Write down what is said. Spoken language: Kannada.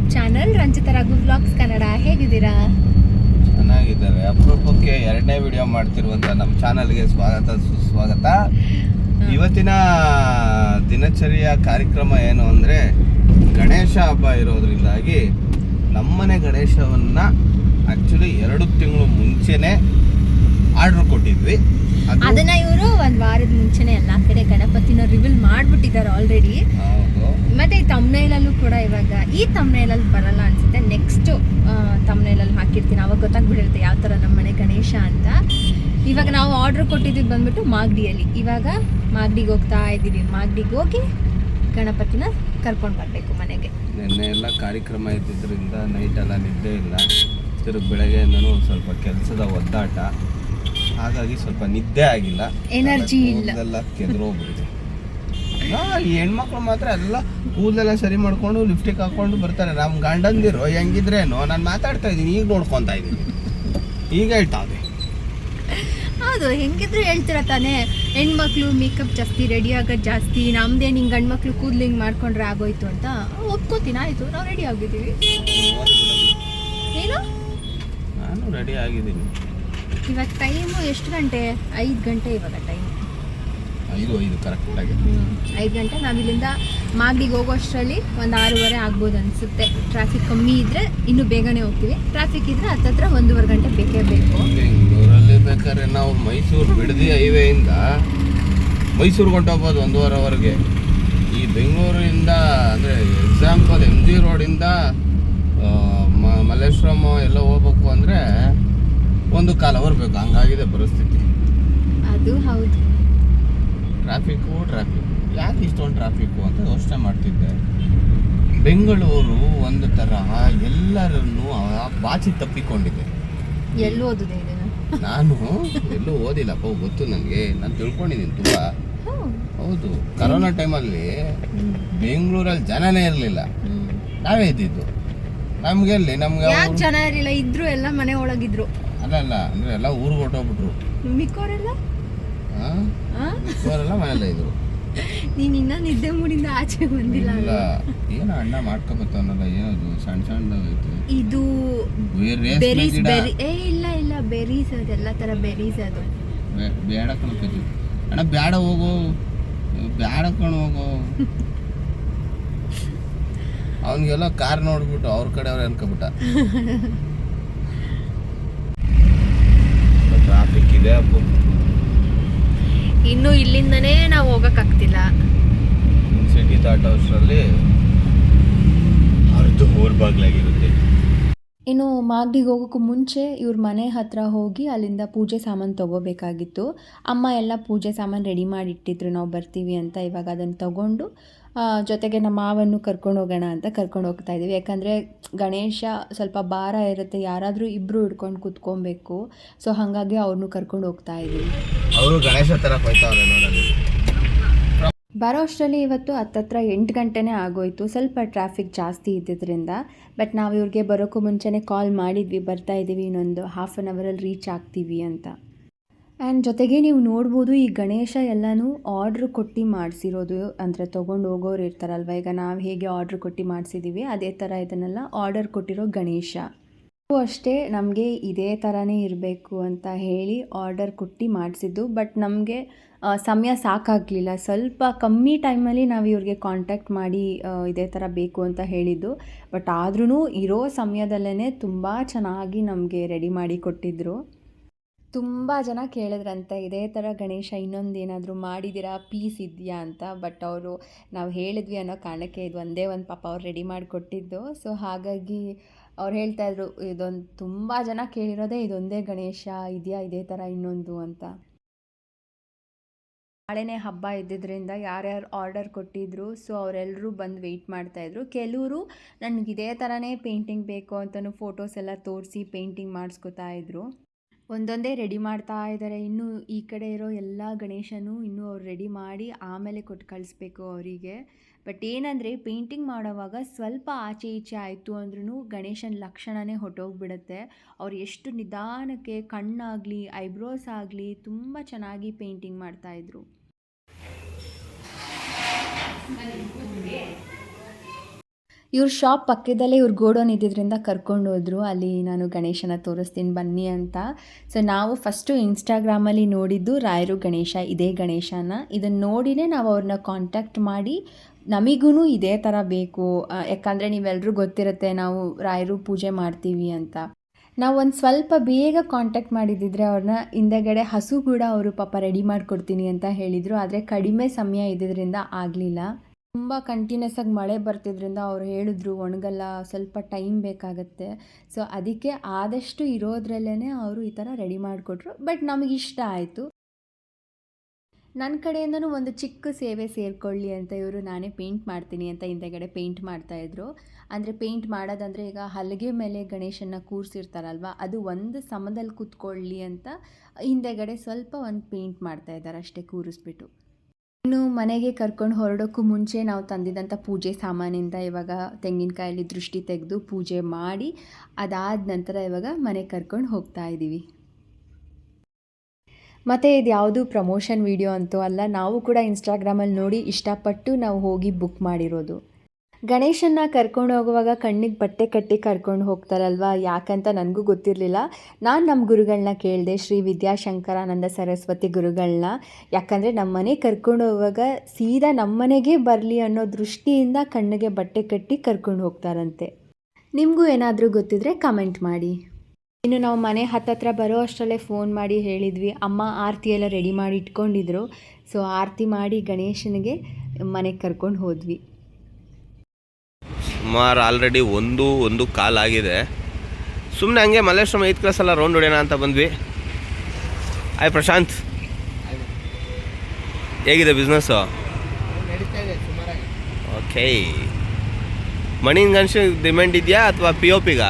YouTube channel Ranjitha Raghu blogs Kannada ಹೇಗಿದ್ದೀರಾ? ಚೆನ್ನಾಗಿದ್ದಾರೆ ಅಪರೂಪಕ್ಕೆ ಎರಡನೇ ವಿಡಿಯೋ ಮಾಡ್ತಿರುವಂತ ನಮ್ಮ ಚಾನಲ್ಗೆ ಸ್ವಾಗತ ಸುಸ್ವಾಗತ. ಇವತ್ತಿನ ದಿನಚರಿಯ ಕಾರ್ಯಕ್ರಮ ಏನು ಅಂದರೆ ಗಣೇಶ ಹಬ್ಬ ಇರೋದ್ರಿಂದಾಗಿ ನಮ್ಮನೆ ಗಣೇಶವನ್ನ ಆ್ಯಕ್ಚುಲಿ ಎರಡು ತಿಂಗಳು ಮುಂಚೆನೆ ಆರ್ಡ್ರ್ ಕೊಟ್ಟಿದ್ವಿ. ಅದು ಅದನ್ನ ಇವರು ಒಂದು ವಾರದ ಮುಂಚೆನೆ ಎಲ್ಲಾ ಕಡೆ ಗಣಪತಿನ ರಿವೀಲ್ ಮಾಡ್ಬಿಟ್ಟಿದ್ದಾರೆ ಆಲ್ರೆಡಿ ಮತ್ತೆ ಈ ತಮ್ನೈಲಲ್ಲೂ ಕೂಡ ಇವಾಗ ಈ ತಮ್ನೈಲಲ್ಲಿ ಬರಲ್ಲ ಅನ್ಸುತ್ತೆ. ನೆಕ್ಸ್ಟ್ ತಮ್ನೈಲಲ್ಲಿ ಹಾಕಿರ್ತೀನಿ. ಅವಾಗ ಗೊತ್ತಾಗ್ಬಿಟ್ಟಿರುತ್ತೆ ಯಾವ ಥರ ನಮ್ಮ ಮನೆ ಗಣೇಶ ಅಂತ. ಇವಾಗ ನಾವು ಆರ್ಡರ್ ಕೊಟ್ಟಿದ್ದು ಬಂದ್ಬಿಟ್ಟು ಮಾಗಡಿಯಲ್ಲಿ. ಇವಾಗ ಮಾಗಡಿಗೆ ಹೋಗ್ತಾ ಇದ್ದೀವಿ. ಮಾಗಡಿಗೆ ಹೋಗಿ ಗಣಪತಿನ ಕರ್ಕೊಂಡು ಬರಬೇಕು ಮನೆಗೆ. ನಿನ್ನೆ ಎಲ್ಲ ಕಾರ್ಯಕ್ರಮ ಇದ್ದಿದ್ದರಿಂದ ನೈಟ್ ಎಲ್ಲ ನಿದ್ದೆ ಇಲ್ಲ. ತಿರುಗಿ ಬೆಳಗ್ಗೆಯಿಂದನೂ ಒಂದು ಸ್ವಲ್ಪ ಕೆಲಸದ ಒದ್ದಾಟ. ಹಾಗಾಗಿ ಸ್ವಲ್ಪ ನಿದ್ದೆ ಆಗಿಲ್ಲ. ಎನರ್ಜಿ ಇಲ್ಲ. ಕೆದ್ರೋಗ್ಬಿಟ್ಟಿದೆ. ಈ ಹೆಣ್ಮಕ್ಳು ಮಾತ್ರ ಎಲ್ಲ ಕೂದಲೆಲ್ಲ ಸರಿ ಮಾಡ್ಕೊಂಡು ಲಿಫ್ಟಿಗೆ ಹಾಕೊಂಡು ಬರ್ತಾರೆ. ನಮ್ಮ ಗಂಡಂದಿರು ಹೆಂಗಿದ್ರೇನು ನಾನು ಮಾತಾಡ್ತಾ ಇದ್ದೀನಿ ಈಗ ನೋಡ್ಕೊತಾ ಇದ್ದೀನಿ. ಈಗ ಹೇಳ್ತಾವೆ ಹೌದು ಹೆಂಗಿದ್ರು ಹೇಳ್ತೀರ ತಾನೇ? ಹೆಣ್ಮಕ್ಳು ಮೇಕಪ್ ಜಾಸ್ತಿ ರೆಡಿ ಆಗೋದು ಜಾಸ್ತಿ ನಮ್ದೇ ನಿಂಗೆ ಗಂಡ್ಮಕ್ಳು ಕೂದಲು ಹಿಂಗೆ ಮಾಡ್ಕೊಂಡ್ರೆ ಆಗೋಯ್ತು ಅಂತ ಒಪ್ಕೋತೀನಿ ಆಯಿತು ನಾವು ರೆಡಿ ಆಗಿದ್ದೀವಿ. ಏನು? ನಾನು ರೆಡಿ ಆಗಿದ್ದೀನಿ. ಇವಾಗ ಟೈಮು ಎಷ್ಟು ಗಂಟೆ? ಐದು ಗಂಟೆ ಇವಾಗ ಟೈಮ್ ಐದು ಐದು ಕರೆಕ್ಟಾಗಿ ಐದು ಗಂಟೆ ನಾವು ಇಲ್ಲಿಂದ ಮಾಗಡಿಗೆ ಹೋಗೋಷ್ಟರಲ್ಲಿ ಒಂದು ಆರೂವರೆ ಆಗ್ಬೋದು ಅನಿಸುತ್ತೆ. ಟ್ರಾಫಿಕ್ ಕಮ್ಮಿ ಇದ್ದರೆ ಇನ್ನೂ ಬೇಗನೆ ಹೋಗ್ತೀವಿ. ಟ್ರಾಫಿಕ್ ಇದ್ದರೆ ಹತ್ತತ್ರ ಒಂದೂವರೆ ಗಂಟೆ ಬೇಕೇ ಬೇಕು. ಬೆಂಗಳೂರಲ್ಲಿ ಬೇಕಾದ್ರೆ ನಾವು ಮೈಸೂರು ಬಿಡದಿ ಹೈವೇಯಿಂದ ಮೈಸೂರು ಹೊಂಟೋಗ್ಬೋದು ಒಂದೂವರೆವರೆಗೆ. ಈ ಬೆಂಗಳೂರಿಂದ ಅಂದರೆ ಎಕ್ಸಾಂಪಲ್ ಎಂ ಜಿ ರೋಡಿಂದ ಮಲ್ಲೇಶ್ವರಂ ಎಲ್ಲ ಹೋಗ್ಬೇಕು ಅಂದರೆ ಒಂದು ಕಾಲ ಅವರ್ ಬೇಕು. ಹಂಗಾಗಿದೆ ಪರಿಸ್ಥಿತಿ. ಅದು ಹೌದು. ಟ್ರಾಫಿಕ್ಕು ಟ್ರಾಫಿಕ್ ಯಾಕೆ ಇಷ್ಟೊಂದು ಟ್ರಾಫಿಕ್ಕು ಅಂತ ಯೋಚನೆ ಮಾಡ್ತಿದ್ದೆ. ಬೆಂಗಳೂರು ಒಂದು ತರಹ ಎಲ್ಲರನ್ನು ಆ ಬಾಚಿ ತಪ್ಪಿಕೊಂಡಿದೆ. ಎಲ್ಲೂ ಓದಿದೆ ನಾನು ಎಲ್ಲೂ ಓದಿಲ್ಲಪ್ಪ ಗೊತ್ತು ನನಗೆ. ನಾನು ತಿಳ್ಕೊಂಡಿದ್ದೀನಿ ತುಂಬ. ಹೌದು. ಕರೋನಾ ಟೈಮಲ್ಲಿ ಬೆಂಗಳೂರಲ್ಲಿ ಜನನೇ ಇರಲಿಲ್ಲ. ನಾವೇ ಇದ್ದಿದ್ದು. ನಮ್ಗೆ ಎಲ್ಲಿ? ನಮ್ಗೆ ಯಾಕೆ ಜನ ಇರಲಿಲ್ಲ? ಇದ್ರು ಎಲ್ಲ ಮನೆ ಒಳಗಿದ್ರು. ಅಲ್ಲಲ್ಲ ಅಂದ್ರೆ ಎಲ್ಲ ಊರಿಗೆ ಹೊರಟೋಗ್ಬಿಟ್ರು. ಮಿಕ್ಕೋರೆಲ್ಲ? ಅವರೆಲ್ಲ ಮನೆಯಲ್ಲೇ ಇದ್ರು. ನೀನು ಇನ್ನ ನಿದ್ದೆ ಮೂಡಿಂದ ಆಚೆ ಬಂದಿಲ್ಲ ಇಲ್ಲ. ಏನು ಅಣ್ಣ ಮಾಡ್ಕೊಬತ್ತವನಲ್ಲ ಏನದು ಸಣ್ಣ ಸಣ್ಣದೈತೆ ಇದು ಬೆರೀಸ್ ಬೆರಿ ಏ ಇಲ್ಲ ಇಲ್ಲ ಬೆರೀಸ್ ಅದು ಎಲ್ಲ ತರ ಬೆರೀಸ್ ಅದು. ಬೇಡ ಅಣ್ಣ ಬೇಡ ಹೋಗು. ಬೇಡ ಕಣ ಹೋಗು. ಅವನಿಗೆಲ್ಲ ಕಾರ್ ನೋಡ್ಬಿಟ್ಟು ಅವ್ರ ಕಡೆ ಅವ್ರ ಅನ್ಕೊಬಿಟ್ಟ. ಟ್ರಾಫಿಕ್ ಇದೆ ಅಪ್ಪು. ಇನ್ನು ಇಲ್ಲಿಂದನೇ ನಾವು ಹೋಗಕ್ಕಾಗ್ತಿಲ್ಲ. ಸಿಟಿ ದಾಟೋಷ್ಟರಲ್ಲಿ ಅರ್ಧ ಹೋರ್ ಬಾಗಿಲಾಗಿರುತ್ತೆ. ಇನ್ನು ಮಾಗಡಿಗೆ ಹೋಗೋಕ್ಕೂ ಮುಂಚೆ ಇವ್ರ ಮನೆ ಹತ್ರ ಹೋಗಿ ಅಲ್ಲಿಂದ ಪೂಜೆ ಸಾಮಾನು ತೊಗೋಬೇಕಾಗಿತ್ತು. ಅಮ್ಮ ಎಲ್ಲ ಪೂಜೆ ಸಾಮಾನು ರೆಡಿ ಮಾಡಿ ಇಟ್ಟಿದ್ರು ನಾವು ಬರ್ತೀವಿ ಅಂತ ಇವಾಗ ಅದನ್ನು ತಗೊಂಡು ಜೊತೆಗೆ ನಮ್ಮ ಮಾವನ್ನು ಕರ್ಕೊಂಡು ಹೋಗೋಣ ಅಂತ ಕರ್ಕೊಂಡು ಹೋಗ್ತಾ ಇದ್ದೀವಿ. ಯಾಕಂದರೆ ಗಣೇಶ ಸ್ವಲ್ಪ ಭಾರ ಇರುತ್ತೆ ಯಾರಾದರೂ ಇಬ್ಬರು ಹಿಡ್ಕೊಂಡು ಕುತ್ಕೊಬೇಕು. ಸೊ ಹಾಗಾಗಿ ಅವ್ರನ್ನೂ ಕರ್ಕೊಂಡು ಹೋಗ್ತಾ ಇದ್ದೀವಿ. ಅವರು ಗಣೇಶ ಬರೋ ಅಷ್ಟರಲ್ಲಿ ಇವತ್ತು ಹತ್ತತ್ರ ಎಂಟು ಗಂಟೆನೇ ಆಗೋಯ್ತು. ಸ್ವಲ್ಪ ಟ್ರಾಫಿಕ್ ಜಾಸ್ತಿ ಇದ್ದಿದ್ದರಿಂದ ಬಟ್ ನಾವು ಇವ್ರಿಗೆ ಬರೋಕ್ಕೂ ಮುಂಚೆನೇ ಕಾಲ್ ಮಾಡಿದ್ವಿ. ಬರ್ತಾ ಇದ್ದೀವಿ. ಇನ್ನೊಂದು ಹಾಫ್ ಆನ್ ಅವರಲ್ಲಿ ರೀಚ್ ಆಗ್ತೀವಿ ಅಂತ. ಆ್ಯಂಡ್ ಜೊತೆಗೆ ನೀವು ನೋಡ್ಬೋದು ಈ ಗಣೇಶ ಎಲ್ಲನೂ ಆರ್ಡ್ರ್ ಕೊಟ್ಟು ಮಾಡಿಸಿರೋದು. ಅಂದರೆ ತೊಗೊಂಡು ಹೋಗೋರು ಇರ್ತಾರಲ್ವ? ಈಗ ನಾವು ಹೇಗೆ ಆರ್ಡ್ರ್ ಕೊಟ್ಟು ಮಾಡಿಸಿದ್ದೀವಿ ಅದೇ ಥರ ಇದನ್ನೆಲ್ಲ ಆರ್ಡರ್ ಕೊಟ್ಟಿರೋ ಗಣೇಶ. ಅಷ್ಟೇ ನಮಗೆ ಇದೇ ಥರನೇ ಇರಬೇಕು ಅಂತ ಹೇಳಿ ಆರ್ಡರ್ ಕೊಟ್ಟು ಮಾಡಿಸಿದ್ದು. ಬಟ್ ನಮಗೆ ಸಮಯ ಸಾಕಾಗಲಿಲ್ಲ. ಸ್ವಲ್ಪ ಕಮ್ಮಿ ಟೈಮಲ್ಲಿ ನಾವು ಇವ್ರಿಗೆ ಕಾಂಟ್ಯಾಕ್ಟ್ ಮಾಡಿ ಇದೇ ಥರ ಬೇಕು ಅಂತ ಹೇಳಿದ್ದು. ಬಟ್ ಆದ್ರೂ ಇರೋ ಸಮಯದಲ್ಲೇ ತುಂಬ ಚೆನ್ನಾಗಿ ನಮಗೆ ರೆಡಿ ಮಾಡಿ ಕೊಟ್ಟಿದ್ದರು ತುಂಬ ಜನ ಕೇಳಿದ್ರಂತೆ, ಇದೇ ಥರ ಗಣೇಶ ಇನ್ನೊಂದು ಏನಾದರೂ ಮಾಡಿದ್ದೀರಾ ಪೀಸ್ ಇದೆಯಾ ಅಂತ? ಬಟ್ ಅವರು ನಾವು ಹೇಳಿದ್ವಿ ಅನ್ನೋ ಕಾರಣಕ್ಕೆ ಇದು ಒಂದೇ ಒಂದು ಪಾಪ ಅವ್ರು ರೆಡಿ ಮಾಡಿ ಕೊಟ್ಟಿದ್ದು ಸೊ ಹಾಗಾಗಿ ಅವ್ರು ಹೇಳ್ತಾಯಿದ್ರು ಇದೊಂದು ತುಂಬ ಜನ ಕೇಳಿರೋದೇ ಇದೊಂದೇ ಗಣೇಶ, ಇದೆಯಾ ಇದೇ ಥರ ಇನ್ನೊಂದು? ಅಂತ. ನಾಳೆನೇ ಹಬ್ಬ ಇದ್ದಿದ್ದರಿಂದ ಯಾರ್ಯಾರು ಆರ್ಡರ್ ಕೊಟ್ಟಿದ್ರು ಸೊ ಅವರೆಲ್ಲರೂ ಬಂದು ವೆಯ್ಟ್ ಮಾಡ್ತಾಯಿದ್ರು ಕೆಲವರು ನನಗೆ ಇದೇ ಥರನೇ ಪೇಂಟಿಂಗ್ ಬೇಕು ಅಂತಲೂ ಫೋಟೋಸ್ ಎಲ್ಲ ತೋರಿಸಿ ಪೇಂಟಿಂಗ್ ಮಾಡಿಸ್ಕೊತಾ ಇದ್ರು. ಒಂದೊಂದೇ ರೆಡಿ ಮಾಡ್ತಾ ಇದ್ದಾರೆ ಇನ್ನು ಈ ಕಡೆ ಇರೋ ಎಲ್ಲ ಗಣೇಶನೂ ಇನ್ನೂ ಅವ್ರು ರೆಡಿ ಮಾಡಿ ಆಮೇಲೆ ಕೊಟ್ಟು ಕಳಿಸ್ಬೇಕು ಅವರಿಗೆ. ಬಟ್ ಏನಂದರೆ ಪೇಂಟಿಂಗ್ ಮಾಡೋವಾಗ ಸ್ವಲ್ಪ ಆಚೆ ಈಚೆ ಆಯಿತು ಅಂದ್ರೂ ಗಣೇಶನ ಲಕ್ಷಣವೇ ಹೊಟ್ಟೋಗ್ಬಿಡುತ್ತೆ ಅವ್ರು ಎಷ್ಟು ನಿಧಾನಕ್ಕೆ ಕಣ್ಣಾಗಲಿ ಐಬ್ರೋಸ್ ಆಗಲಿ ತುಂಬ ಚೆನ್ನಾಗಿ ಪೇಂಟಿಂಗ್ ಮಾಡ್ತಾಯಿದ್ರು ಇವ್ರ ಶಾಪ್ ಪಕ್ಕದಲ್ಲೇ ಇವ್ರು ಗೋಡೌನ್ ಇದ್ದಿದ್ದರಿಂದ ಕರ್ಕೊಂಡು ಹೋದರು. ಅಲ್ಲಿ ನಾನು ಗಣೇಶನ ತೋರಿಸ್ತೀನಿ ಬನ್ನಿ ಅಂತ. ಸೊ ನಾವು ಫಸ್ಟು ಇನ್ಸ್ಟಾಗ್ರಾಮಲ್ಲಿ ನೋಡಿದ್ದು ರಾಯರು ಗಣೇಶ, ಇದೇ ಗಣೇಶನ. ಇದನ್ನು ನೋಡಿನೇ ನಾವು ಅವ್ರನ್ನ ಕಾಂಟ್ಯಾಕ್ಟ್ ಮಾಡಿ ನಮಿಗೂ ಇದೇ ಥರ ಬೇಕು. ಯಾಕಂದರೆ ನೀವೆಲ್ಲರೂ ಗೊತ್ತಿರುತ್ತೆ ನಾವು ರಾಯರು ಪೂಜೆ ಮಾಡ್ತೀವಿ ಅಂತ. ನಾವು ಒಂದು ಸ್ವಲ್ಪ ಬೇಗ ಕಾಂಟ್ಯಾಕ್ಟ್ ಮಾಡಿದ್ದಿದ್ರೆ ಅವ್ರನ್ನ ಹಿಂದೆಗಡೆ ಹಸು ಕೂಡ ಅವರು ಪಾಪ ರೆಡಿ ಮಾಡಿಕೊಡ್ತೀನಿ ಅಂತ ಹೇಳಿದರು. ಆದರೆ ಕಡಿಮೆ ಸಮಯ ಇದ್ದಿದ್ದರಿಂದ ಆಗಲಿಲ್ಲ. ತುಂಬ ಕಂಟಿನ್ಯೂಸ್ ಆಗಿ ಮಳೆ ಬರ್ತಿದ್ರಿಂದ ಅವ್ರು ಹೇಳಿದ್ರು, ಒಣಗಲ್ಲ, ಸ್ವಲ್ಪ ಟೈಮ್ ಬೇಕಾಗತ್ತೆ. ಸೊ ಅದಕ್ಕೆ ಆದಷ್ಟು ಇರೋದ್ರಲ್ಲೇ ಅವರು ಈ ಥರ ರೆಡಿ ಮಾಡಿಕೊಟ್ರು. ಬಟ್ ನಮಗೆ ಇಷ್ಟ ಆಯಿತು. ನನ್ನ ಕಡೆಯಿಂದನೂ ಒಂದು ಚಿಕ್ಕ ಸೇವೆ ಸೇರಿಕೊಳ್ಳಿ ಅಂತ ಇವರು, ನಾನೇ ಪೇಂಟ್ ಮಾಡ್ತೀನಿ ಅಂತ ಹಿಂದೆಗಡೆ ಪೇಂಟ್ ಮಾಡ್ತಾಯಿದ್ರು ಅಂದರೆ ಪೇಂಟ್ ಮಾಡೋದಂದರೆ ಈಗ ಹಲಗೆ ಮೇಲೆ ಗಣೇಶನ ಕೂರಿಸಿರ್ತಾರಲ್ವ, ಅದು ಒಂದು ಸಮದಲ್ಲಿ ಕೂತ್ಕೊಳ್ಳಿ ಅಂತ ಹಿಂದೆಗಡೆ ಸ್ವಲ್ಪ ಒಂದು ಪೇಂಟ್ ಮಾಡ್ತಾ ಇದ್ದಾರೆ ಅಷ್ಟೇ ಕೂರಿಸ್ಬಿಟ್ಟು. ಇನ್ನು ಮನೆಗೆ ಕರ್ಕೊಂಡು ಹೊರಡೋಕ್ಕೂ ಮುಂಚೆ ನಾವು ತಂದಿದ್ದಂಥ ಪೂಜೆ ಸಾಮಾನಿಂದ ಇವಾಗ ತೆಂಗಿನಕಾಯಲ್ಲಿ ದೃಷ್ಟಿ ತೆಗೆದು ಪೂಜೆ ಮಾಡಿ, ಅದಾದ ನಂತರ ಇವಾಗ ಮನೆಗೆ ಕರ್ಕೊಂಡು ಹೋಗ್ತಾ ಇದ್ದೀವಿ. ಮತ್ತು ಇದು ಯಾವುದು ಪ್ರಮೋಷನ್ ವಿಡಿಯೋ ಅಂತೂ ಅಲ್ಲ, ನಾವು ಕೂಡ ಇನ್ಸ್ಟಾಗ್ರಾಮಲ್ಲಿ ನೋಡಿ ಇಷ್ಟಪಟ್ಟು ನಾವು ಹೋಗಿ ಬುಕ್ ಮಾಡಿರೋದು. ಗಣೇಶನ್ನ ಕರ್ಕೊಂಡು ಹೋಗುವಾಗ ಕಣ್ಣಿಗೆ ಬಟ್ಟೆ ಕಟ್ಟಿ ಕರ್ಕೊಂಡು ಹೋಗ್ತಾರಲ್ವ? ಯಾಕಂತ ನನಗೂ ಗೊತ್ತಿರಲಿಲ್ಲ. ನಾನು ನಮ್ಮ ಗುರುಗಳನ್ನ ಕೇಳಿದೆ, ಶ್ರೀ ವಿದ್ಯಾಶಂಕರಾನಂದ ಸರಸ್ವತಿ ಗುರುಗಳನ್ನ ಯಾಕಂದರೆ ನಮ್ಮ ಮನೆ ಕರ್ಕೊಂಡು ಹೋಗುವಾಗ ಸೀದಾ ನಮ್ಮನೆಗೆ ಬರಲಿ ಅನ್ನೋ ದೃಷ್ಟಿಯಿಂದ ಕಣ್ಣಿಗೆ ಬಟ್ಟೆ ಕಟ್ಟಿ ಕರ್ಕೊಂಡು ಹೋಗ್ತಾರಂತೆ. ನಿಮಗೂ ಏನಾದರೂ ಗೊತ್ತಿದ್ರೆ ಕಮೆಂಟ್ ಮಾಡಿ. ಇನ್ನು ನಾವು ಮನೆ ಹತ್ತತ್ರ ಬರೋ ಅಷ್ಟರಲ್ಲೇ ಫೋನ್ ಮಾಡಿ ಹೇಳಿದ್ವಿ. ಅಮ್ಮ ಆರತಿ ಎಲ್ಲ ರೆಡಿ ಮಾಡಿ ಇಟ್ಕೊಂಡಿದ್ರು. ಸೊ, ಆರತಿ ಮಾಡಿ ಗಣೇಶನಿಗೆ ಮನೆಗೆ ಕರ್ಕೊಂಡು ಹೋದ್ವಿ. ಸುಮಾರು ಆಲ್ರೆಡಿ ಒಂದು ಒಂದು ಕಾಲ್ ಆಗಿದೆ. ಸುಮ್ಮನೆ ಹಂಗೆ ಮಲ್ಲೇಶ್ವರಂ ಐದು ಕ್ಲಾಸ್ ಎಲ್ಲ ರೌಂಡ್ ಹೊಡೆಯೋಣ ಅಂತ ಬಂದ್ವಿ. ಆಯ್ ಪ್ರಶಾಂತ್. ಹೇಗಿದೆ ಬಿಸ್ನೆಸ್ಸು ಓಕೆ ಮಣಿನ ಗಣೇಶ ಡಿಮ್ಯಾಂಡ್ ಇದೆಯಾ ಅಥವಾ ಪಿ ಒ ಪಿಗಾ